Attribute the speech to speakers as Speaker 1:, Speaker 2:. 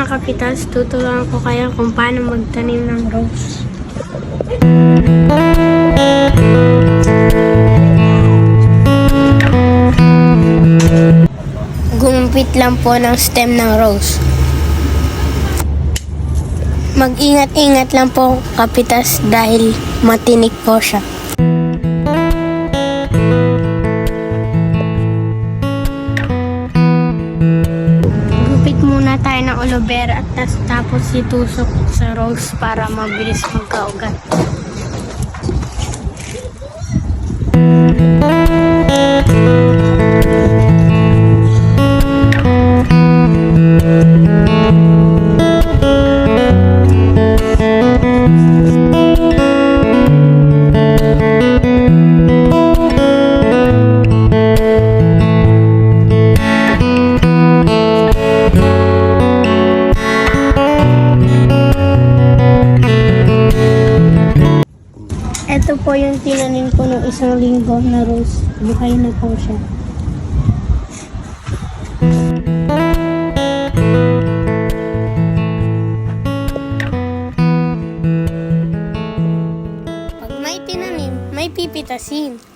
Speaker 1: mga kapitas, tuturuan ko kayo kung paano magtanim ng rose. Gumumpit lang po ng stem ng rose. Mag-ingat-ingat lang po kapitas dahil matinik po siya. Muna tayo ng aloe at tapos itusok sa rose para mabilis magkaugat. Ito po yung tinanim ko ng isang linggo na rose. Buhay na po siya. Pag may tinanim, may pipitasin.